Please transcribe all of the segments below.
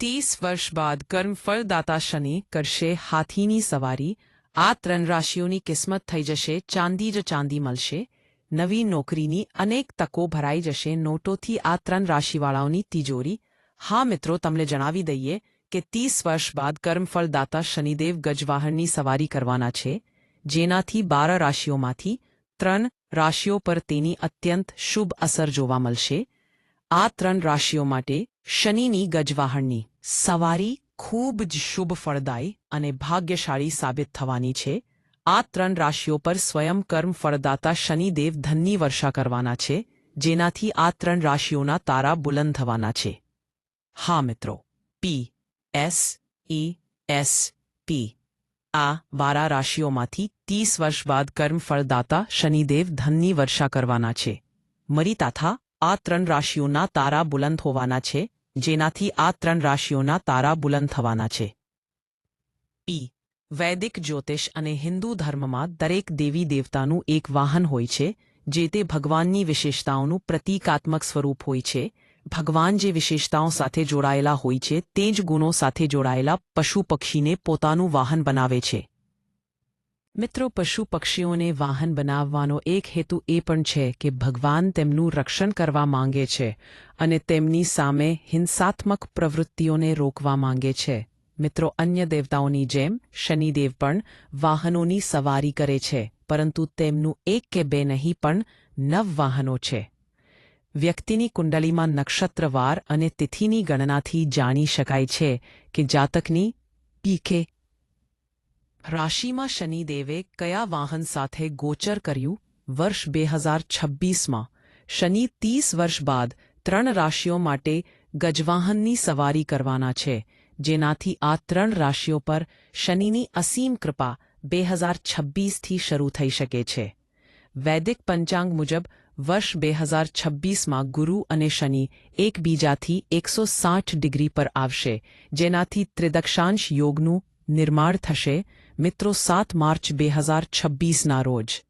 ત્રીસ વર્ષ બાદ કર્મફળદાતા શનિ કરશે હાથીની સવારી આ ત્રણ રાશિઓની કિસ્મત થઈ જશે ચાંદી જ ચાંદી મળશે નવી નોકરીની અનેક તકો ભરાઈ જશે નોટોથી આ ત્રણ રાશિવાળાઓની તિજોરી હા મિત્રો તમને જણાવી દઈએ કે ત્રીસ વર્ષ બાદ કર્મફળદાતા શનિદેવ ગજવાહનની સવારી કરવાના છે જેનાથી બાર રાશિઓમાંથી ત્રણ રાશિઓ પર તેની અત્યંત શુભ અસર જોવા મળશે આ ત્રણ રાશિઓ માટે શનિની ગજવાહણની સવારી ખૂબ જ શુભ ફળદાયી અને ભાગ્યશાળી સાબિત થવાની છે. આ ત્રણ રાશિઓ પર સ્વયં કર્મ ફળદાતા શનિદેવ ધનની વર્ષા કરવાના છે, જેનાથી આ ત્રણ રાશિઓના તારા બુલંદ થવાના છે. હા મિત્રો, પી, એસ, ઈ, એસ, પી. આ વારા રાશિઓમાંથી ત્રીસ વર્ષ બાદ કર્મ ફળદાતા શનિદેવ ધનની વર્ષા કરવાના છે. મરી તાથા આ ત્રણ રાશિઓના તારા બુલંદ હોવાના છે, જેનાથી આ ત્રણ રાશિઓના તારા બુલંદ થવાના છે. પી. વૈદિક જ્યોતિષ અને હિન્દુ ધર્મમાં દરેક દેવી દેવતાનું એક વાહન હોય છે, જે તે ભગવાનની વિશેષતાઓનું પ્રતીકાત્મક સ્વરૂપ હોય છે. ભગવાન જે વિશેષતાઓ સાથે જોડાયેલા હોય છે, તે જ ગુણો સાથે જોડાયેલા પશુ પક્ષીને પોતાનું વાહન બનાવે છે. મિત્રો, પશુ પક્ષીઓને વાહન બનાવવાનો એક હેતુ એ પણ છે કે ભગવાન તેમનું રક્ષણ કરવા માંગે છે અને તેમની સામે હિંસાત્મક પ્રવૃત્તિઓને રોકવા માંગે છે. મિત્રો, અન્ય દેવતાઓની જેમ શનિદેવ પણ વાહનોની સવારી કરે છે, પરંતુ તેમનું એક કે બે નહીં, પણ નવ વાહનો છે. વ્યક્તિની કુંડલીમાં નક્ષત્રવાર અને તિથિની ગણનાથી જાણી શકાય છે કે જાતકની પીકે રાશિમાં શનિદેવે કયા વાહન સાથે ગોચર કર્યું? વર્ષ બે હજાર છવ્વીસમાં. શનિ ત્રીસ વર્ષ બાદ ત્રણ રાશિઓ માટે ગજવાહનની સવારી કરવાના છે. જેનાથી આ ત્રણ રાશિઓ પર શનિની અસીમ કૃપા બે હજાર છવ્વીસથી શરૂ થઈ શકે છે. વૈદિક પંચાંગ મુજબ વર્ષ બે હજાર છવ્વીસમાં ગુરુ અને શનિ એકબીજાથી એકસો સાઠ ડિગ્રી પર આવશે, જેનાથી ત્રિદક્ષાંશ યોગનું નિર્માણ થશે મિત્રો, સાત માર્ચ બે હજાર છવ્વીસના રોજ.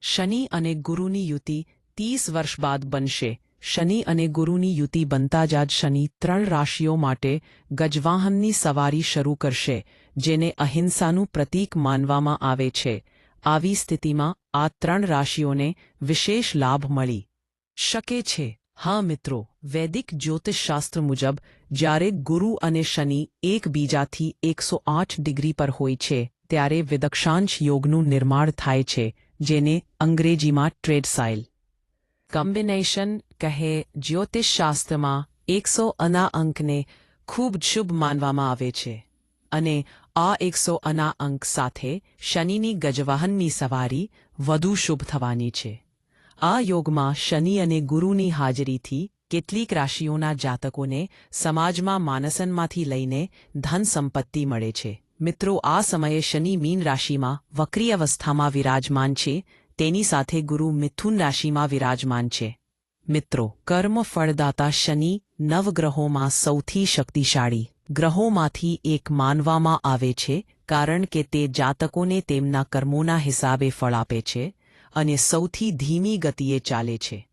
શનિ અને ગુરુની યુતિ ત્રીસ વર્ષ બાદ બનશે. શનિ અને ગુરુની યુતિ બનતા જ શનિ ત્રણ રાશિઓ માટે ગજવાહનની સવારી શરૂ કરશે, જેને અહિંસાનું પ્રતીક માનવામાં આવે છે. આવી સ્થિતિમાં આ ત્રણ રાશિઓને વિશેષ લાભ મળી શકે છે. હા મિત્રો, વૈદિક જ્યોતિષશાસ્ત્ર મુજબ જ્યારે ગુરુ અને શનિ એકબીજાથી એકસો આઠ ડિગ્રી પર હોય છે, ત્યારે વિદક્ષાંશ યોગનું નિર્માણ થાય છે, જેને અંગ્રેજીમાં ટ્રેડસાઇલ. કોમ્બિનેશન કહે, જ્યોતિષશાસ્ત્રમાં એકસો અના અંકને ખૂબ શુભ માનવામાં આવે છે. અને આ એકસો અના અંક સાથે શનિની ગજવાહનની સવારી વધુ શુભ થવાની છે. આ યોગમાં શનિ અને ગુરુની હાજરીથી કેટલીક રાશિઓના જાતકોને સમાજમાં માનસનમાંથી લઈને ધન સંપત્તિ મળે છે. મિત્રો, આ સમયે શનિ મીન રાશિમાં વક્રી અવસ્થામાં વિરાજમાન છે. તેની સાથે ગુરુ મિથુન રાશિમાં વિરાજમાન છે. મિત્રો, કર્મ ફળદાતા શનિ નવગ્રહોમાં સૌથી શક્તિશાળી ગ્રહોમાંથી એક માનવામાં આવે છે, કારણ કે તે જાતકોને તેમના કર્મોના હિસાબે ફળ આપે છે અને સૌથી ધીમી ગતિએ ચાલે છે.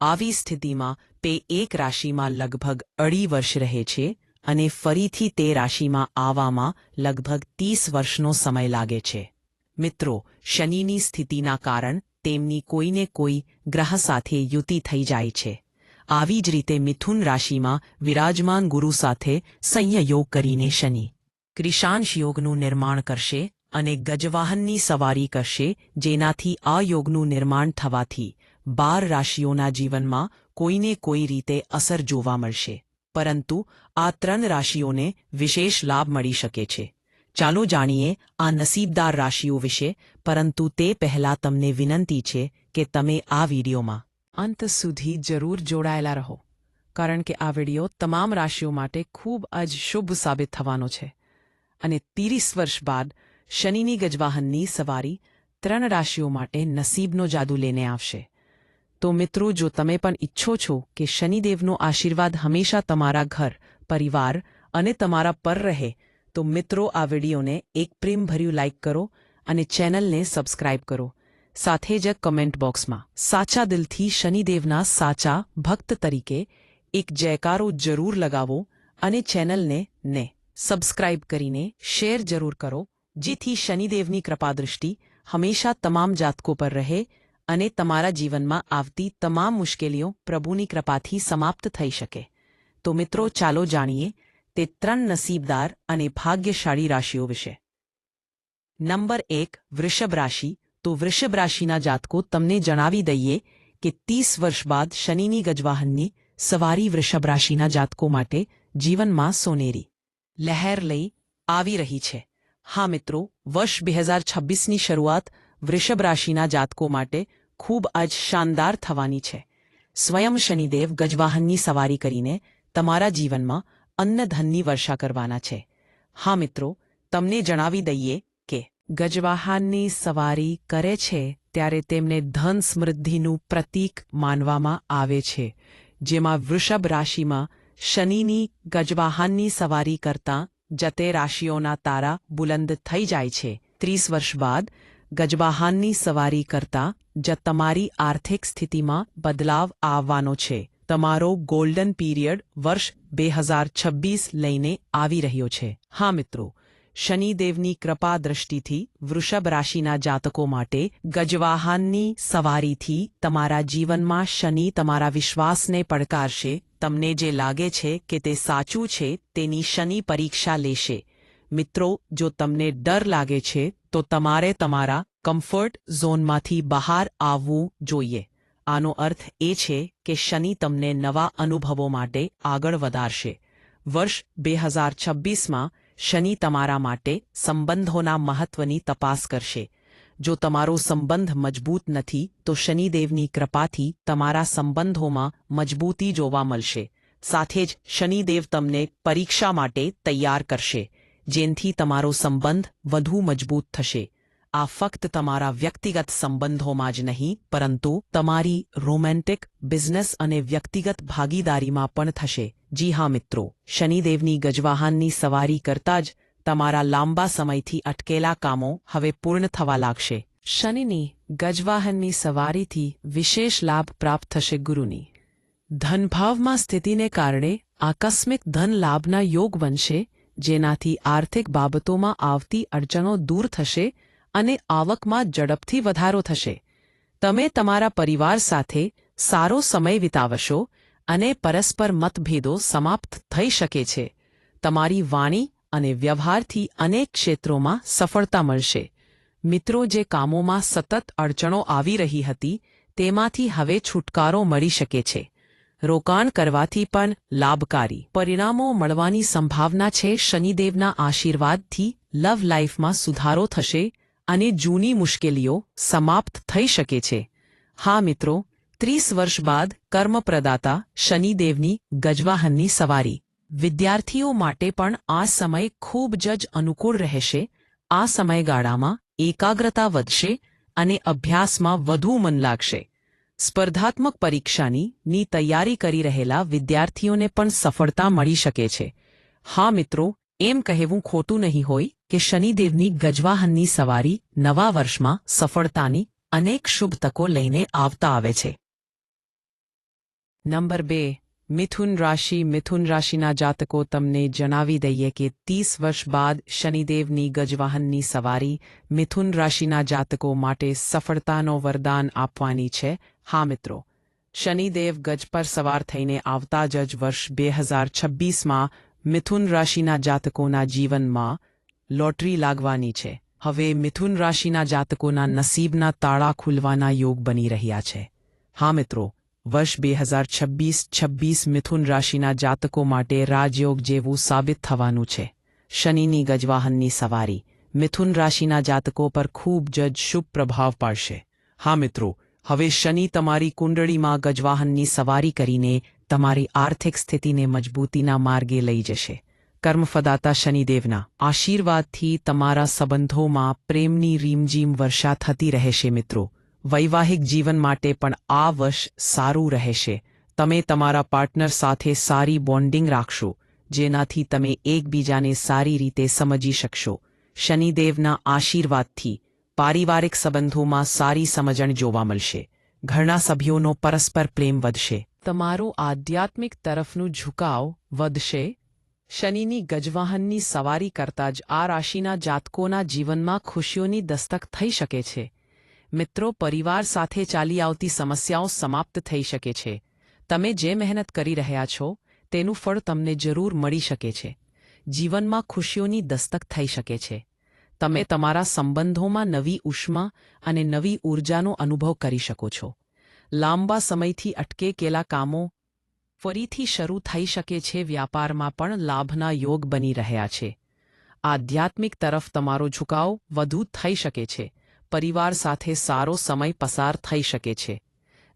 આવી સ્થિતિમાં તે એક રાશિમાં લગભગ અઢી વર્ષ રહે છે અને ફરીથી તે રાશિમાં આવવામાં લગભગ ત્રીસ વર્ષનો સમય લાગે છે. મિત્રો, શનિની સ્થિતિના કારણ તેમની કોઈને કોઈ ગ્રહ સાથે યુતિ થઈ જાય છે. આવી જ રીતે મિથુન રાશિમાં વિરાજમાન ગુરુ સાથે સંયયોગ કરીને શનિ ક્રિશાંશ યોગનું નિર્માણ કરશે અને ગજવાહનની સવારી કરશે જેનાથી આ યોગનું નિર્માણ થવાથી બાર રાશિઓના જીવનમાં કોઈને કોઈ રીતે અસર જોવા મળશે. પરંતુ આ ત્રણ રાશિઓને વિશેષ લાભ મળી શકે છે. ચાલો જાણીએ આ નસીબદાર રાશિઓ વિશે, પરંતુ તે પહેલા તમને વિનંતી છે કે તમે આ વિડીયોમાં અંત સુધી જરૂર જોડાયેલા રહો, કારણ કે આ વીડિયો તમામ રાશિઓ માટે ખૂબ જ શુભ સાબિત થવાનો છે. અને ત્રીસ વર્ષ બાદ શનિની ગજવાહનની સવારી ત્રણ રાશિઓ માટે નસીબનો જાદુ લઈને આવશે. તો મિત્રો, જો તમે પણ ઈચ્છો છો કે શનિદેવનો આશીર્વાદ હંમેશા તમારા ઘર, પરિવાર અને તમારા પર રહે, તો મિત્રો, આ વિડીયોને એક પ્રેમભર્યું લાઇક કરો અને ચેનલને સબસ્ક્રાઇબ કરો. સાથે જ કમેન્ટ બોક્સમાં, સાચા દિલથી શનિદેવના સાચા ભક્ત તરીકે એક જયકારો જરૂર લગાવો અને ચેનલને ને સબસ્ક્રાઇબ કરીને શેર જરૂર કરો, જેથી શનિદેવની કૃપાદૃષ્ટિ હંમેશા તમામ જાતકો પર રહે અને તમારા જીવનમાં આવતી તમામ મુશ્કેલીઓ પ્રભુની કૃપાથી સમાપ્ત થઈ શકે. તો મિત્રો, ચાલો જાણીએ તે ત્રણ નસીબદાર અને ભાગ્યશાળી રાશિઓ વિશે. નંબર એક, વૃષભ રાશિ. તો વૃષભ રાશિના જાતકો તમને જણાવી દઈએ કે ત્રીસ વર્ષ બાદ શનિની ગજવાહનની સવારી વૃષભ રાશિના જાતકો માટે જીવનમાં સોનેરી લહેર લઈ આવી રહી છે. હા મિત્રો, વર્ષ બે હજાર છવ્વીસની શરૂઆત વૃષભ રાશિના જાતકો માટે ખૂબ જ શાનદાર થવાની છે. સ્વયં શનિદેવ ગજવાહનની સવારી કરીને તમારા જીવનમાં અન્નધનની વર્ષા કરવાના છે. હા મિત્રો, તમને જણાવી દઈએ કે ગજવાહનની સવારી કરે છે ત્યારે તેમને ધન સમૃદ્ધિનું પ્રતીક માનવામાં આવે છે, જેમાં વૃષભ રાશિમાં શનિની ગજવાહનની સવારી કરતાં જતે રાશિઓના તારા બુલંદ થઈ જાય છે. ત્રીસ વર્ષ બાદ ગજવાહનની સવારી કરતાં જ તમારી આર્થિક સ્થિતિમાં બદલાવ આવવાનો છે. તમારો ગોલ્ડન પીરિયડ વર્ષ બે હજાર છવ્વીસ લઈને આવી રહ્યો છે. હા, મિત્રો, શનિદેવની કૃપા દ્રષ્ટિથી વૃષભ રાશિના જાતકો માટે ગજવાહનની સવારીથી તમારા જીવનમાં શનિ તમારા વિશ્વાસને પડકારશે. તમને જે લાગે છે કે તે સાચું છે, તેની શનિ પરીક્ષા લેશે. મિત્રો, જો તમને ડર લાગે છે તો તમારે તમારા કમ્ફર્ટ ઝોનમાંથી બહાર આવવું જોઈએ. આનો અર્થ એ છે કે શનિ તમને નવા અનુભવો માટે આગળ વધારશે. વર્ષ બે હજાર છવ્વીસમાં શનિ તમારા માટે સંબંધોના મહત્વની તપાસ કરશે. જો તમારો સંબંધ મજબૂત નથી, તો શનિદેવની કૃપાથી તમારા સંબંધોમાં મજબૂતી જોવા મળશે. સાથે જ શનિદેવ તમને પરીક્ષા માટે તૈયાર કરશે. જેનથી તમારો સંબંધ વધુ મજબૂત થશે. આ ફક્ત તમારા વ્યક્તિગત સંબંધોમાં જ નહીં, પરંતુ તમારી રોમેન્ટિક બિઝનેસ અને વ્યક્તિગત ભાગીદારીમાં પણ થશે. જી હા મિત્રો, શનિદેવની ગજવાહનની સવારી કરતા જ તમારા લાંબા સમયથી અટકેલા કામો હવે પૂર્ણ થવા લાગશે. શનિની ગજવાહનની સવારીથી વિશેષ લાભ પ્રાપ્ત થશે ગુરુની. ધનભાવમાં સ્થિતિને કારણે આકસ્મિક ધન લાભના યોગ બનશે. જેનાથી આર્થિક બાબતોમાં આવતી અડચણો દૂર થશે અને આવકમાં ઝડપથી વધારો થશે. તમે તમારા પરિવાર સાથે સારો સમય વિતાવશો અને પરસ્પર મતભેદો સમાપ્ત થઈ શકે છે. તમારી વાણી અને વ્યવહારથી અનેક ક્ષેત્રોમાં સફળતા મળશે. મિત્રો, જે કામોમાં સતત અડચણો આવી રહી હતી, તેમાંથી હવે છુટકારો મળી શકે છે. રોકાણ કરવાથી પણ લાભકારી. પરિણામો મળવાની સંભાવના છે. શનિદેવના આશીર્વાદથી લવ લાઈફમાં સુધારો થશે અને જૂની મુશ્કેલીઓ સમાપ્ત થઈ શકે છે. હા મિત્રો, ત્રીસ વર્ષ બાદ કર્મપ્રદાતા શનિદેવની ગજવાહનની સવારી. વિદ્યાર્થીઓ માટે પણ આ સમય ખૂબ જ અનુકૂળ રહેશે. આ સમયગાળામાં એકાગ્રતા વધશે અને અભ્યાસમાં વધુ મન લાગશે. સ્પર્ધાત્મક પરીક્ષાની ની તૈયારી કરી રહેલા વિદ્યાર્થીઓને પણ સફળતા મળી શકે છે. હા મિત્રો, એમ કહેવું ખોટું નહીં હોય કે શનિદેવની ગજવાહનની સવારી નવા વર્ષમાં સફળતાની અનેક શુભ તકો લઈને આવતા આવે છે. નંબર બે મિથુન રાશિ, મિથુન રાશિના જાતકો તમને જણાવી દઈએ કે ત્રીસ વર્ષ બાદ શનિદેવની ગજવાહનની સવારી મિથુન રાશિના જાતકો માટે સફળતાનો વરદાન આપવાની છે. હા મિત્રો, શનિદેવ ગજ પર સવાર થઈને આવતા જ વર્ષ બે હજાર છવ્વીસમાં મિથુન રાશિના જાતકોના જીવનમાં લોટરી લાગવાની છે. હવે મિથુન રાશિના જાતકોના નસીબના તાળા ખુલવાના યોગ બની રહ્યા છે. હા મિત્રો વર્ષ બે હજાર છવ્વીસ છવ્વીસ મિથુન રાશિના જાતકો માટે રાજયોગ જેવું સાબિત થવાનું છે. શનિની ગજવાહનની સવારી. મિથુન રાશિના જાતકો પર ખૂબ જ શુભ પ્રભાવ પાડશે. હા મિત્રો, હવે શનિ તમારી કુંડળીમાં ગજવાહનની સવારી કરીને તમારી આર્થિક સ્થિતિને મજબૂતીના માર્ગે લઈ જશે. કર્મફદાતા શનિદેવના આશીર્વાદથી તમારા સંબંધોમાં પ્રેમની રીમઝીમ વર્ષા થતી રહેશે મિત્રો. વૈવાહિક જીવન માટે પણ આ વર્ષ સારું રહેશે. તમે તમારા પાર્ટનર સાથે સારી બોન્ડિંગ રાખશો, જેનાથી તમે એકબીજાને સારી રીતે સમજી શકશો. શનિદેવના આશીર્વાદથી પારિવારિક સંબંધોમાં સારી સમજણ જોવા મળશે. ઘરના સભ્યોનો પરસ્પર પ્રેમ વધશે. તમારું આધ્યાત્મિક તરફનું ઝુકાવ વધશે. શનિની ગજવાહનની સવારી કરતા જ આ રાશિના જાતકોના જીવનમાં ખુશીઓની દસ્તક થઈ શકે છે. મિત્રો, પરિવાર સાથે ચાલી આવતી સમસ્યાઓ સમાપ્ત થઈ શકે છે. તમે જે મહેનત કરી રહ્યા છો, તેનું ફળ તમને જરૂર મળી શકે છે. જીવનમાં ખુશીઓની દસ્તક થઈ શકે છે. તમે તમારા સંબંધોમાં નવી ઉષ્મા અને નવી ઊર્જાનો અનુભવ કરી શકો છો. લાંબા સમયથી અટકેકેલા કામો ફરીથી શરૂ થઈ શકે છે. વ્યાપારમાં પણ લાભના યોગ બની રહ્યા છે. આધ્યાત્મિક તરફ તમારો ઝુકાવ વધુ થઈ શકે છે. પરિવાર સાથે સારો સમય પસાર થઈ શકે છે.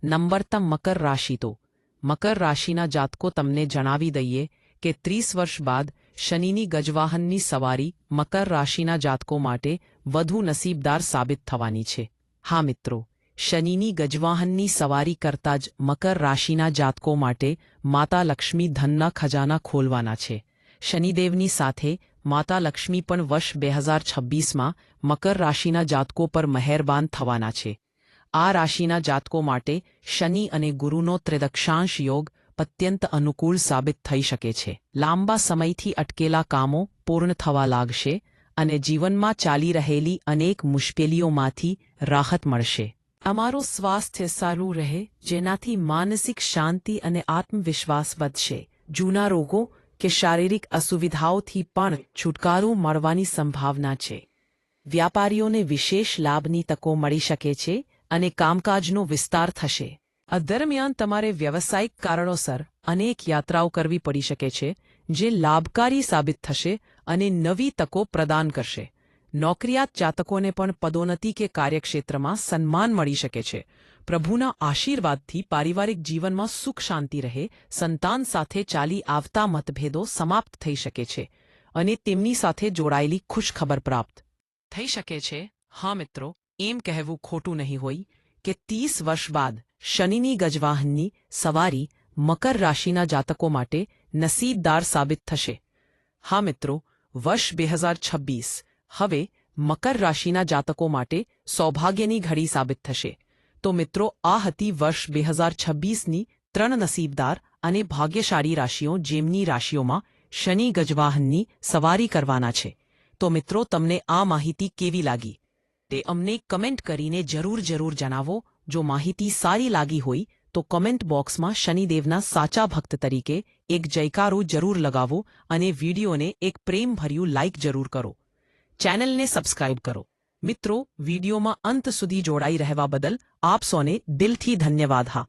નંબરતમ મકર રાશિ તો. મકર રાશિના જાતકો તમને જણાવી દઈએ કે ત્રીસ વર્ષ બાદ શનિની ગજવાહનની સવારી મકર રાશિના જાતકો માટે વધુ નસીબદાર સાબિત થવાની છે. હા મિત્રો, શનિની ગજવાહનની સવારી કરતા જ મકર રાશિના જાતકો માટે માતા લક્ષ્મી ધનના ખજાના ખોલવાના છે. શનિદેવની સાથે માતા લક્ષ્મી પણ વર્ષ બે હજાર છવ્વીસમાં મકર રાશિના જાતકો પર મહેરબાન થવાના છે. આ રાશિના જાતકો માટે શનિ અને ગુરુનો ત્રિદક્ષાંશ યોગ અત્યંત અનુકૂળ સાબિત થઈ શકે છે. લાંબા સમયથી અટકેલા કામો પૂર્ણ થવા લાગશે અને જીવનમાં ચાલી રહેલી અનેક મુશ્કેલીઓમાંથી રાહત મળશે. અમારું સ્વાસ્થ્ય સારું રહે, જેનાથી માનસિક શાંતિ અને આત્મવિશ્વાસ વધશે. જૂના રોગો કે શારીરિક અસુવિધાઓથી પણ છુટકારો મળવાની સંભાવના છે. વ્યાપારીઓને વિશેષ લાભની તકો મળી શકે છે અને કામકાજનો વિસ્તાર થશે. આ દરમિયાન તમારે વ્યવસાયિક કારણોસર અનેક યાત્રાઓ કરવી પડી શકે છે, જે લાભકારી સાબિત થશે અને નવી તકો પ્રદાન કરશે. નોકરિયાત જાતકોને પણ પદોન્નતિ કે કાર્યક્ષેત્રમાં સન્માન મળી શકે છે. પ્રભુના આશીર્વાદથી પારિવારિક જીવનમાં સુખ શાંતિ રહે, સંતાન સાથે ચાલી આવતા મતભેદો સમાપ્ત થઈ શકે છે અને તેમની સાથે જોડાયેલી ખુશખબર પ્રાપ્ત થઈ શકે છે. હા મિત્રો, એમ કહેવું ખોટું નહીં હોય કે ત્રીસ વર્ષ બાદ શનિની ગજવાહનની સવારી મકર રાશિના જાતકો માટે નસીબદાર સાબિત થશે. હા મિત્રો, વર્ષ બે હજાર છવ્વીસ હવે મકર રાશિના જાતકો માટે સૌભાગ્યની ઘડી સાબિત થશે. તો મિત્રો, આ હતી વર્ષ બે હજાર છવ્વીસની ત્રણ નસીબદાર અને ભાગ્યશાળી રાશિઓ જેમની રાશિઓમાં શનિ ગજવાહનની સવારી કરવાના છે. તો મિત્રો, તમને આ માહિતી કેવી લાગી? તે અમને કમેન્ટ કરીને જરૂર જરૂર જણાવો. જો માહિતી સારી લાગી હોય, તો કમેન્ટ બોક્સમાં શનિદેવના સાચા ભક્ત તરીકે એક જયકારો જરૂર લગાવો અને વિડીયોને એક પ્રેમભર્યું લાઇક જરૂર કરો. ચેનલને સબસ્ક્રાઇબ કરો. મિત્રો વિડીયોમાં અંત સુધી જોડાઈ રહેવા બદલ આપ સૌને દિલથી ધન્યવાદ હા.